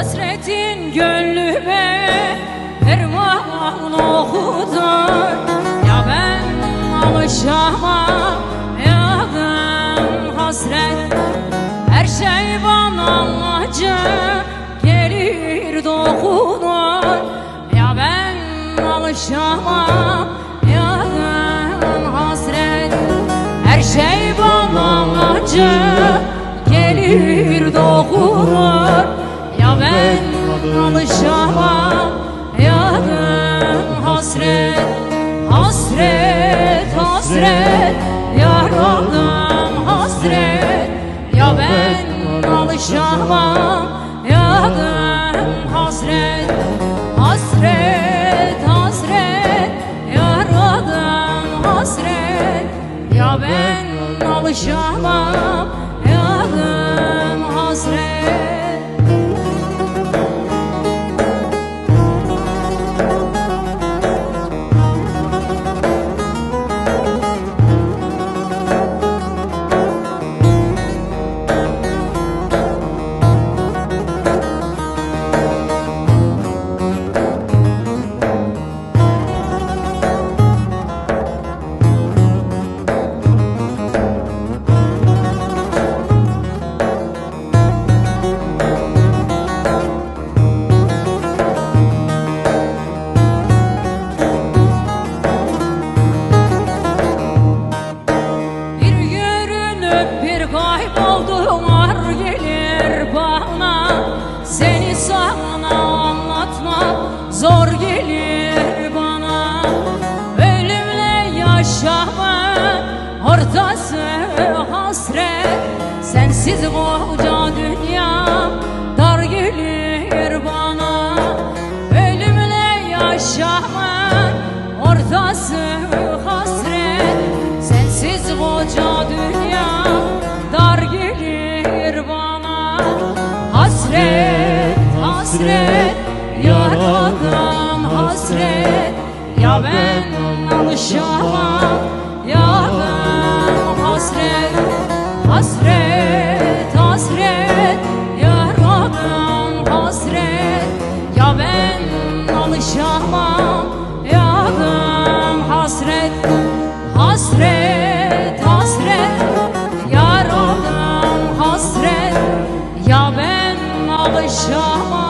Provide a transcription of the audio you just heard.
Hasretin gönlüme ferman okudur. Ya ben alışamam ya ben hasret. Her şey bana acı gelir dokunur. Ya ben alışamam ya ben hasret. Her şey bana acı gelir alışamam. Yarım hasret Hasret hasret. Yaradım hasret. Ya ben alışamam. Yarım hasret Hasret hasret. Yaradım hasret. Ya ben alışamam kayboldun ar gelir bana. Seni sana anlatmak zor gelir bana. Ölümle yaşamın ortası hasret. Sensiz koca dünya dar gelir bana. Ölümle yaşamın ortası hasret. Ya ben alışamam, ya ben hasret. Hasret, hasret, yaradan hasret. Ya ben alışamam, ya ben hasret. Hasret, hasret, yaradan hasret. Ya ben alışamam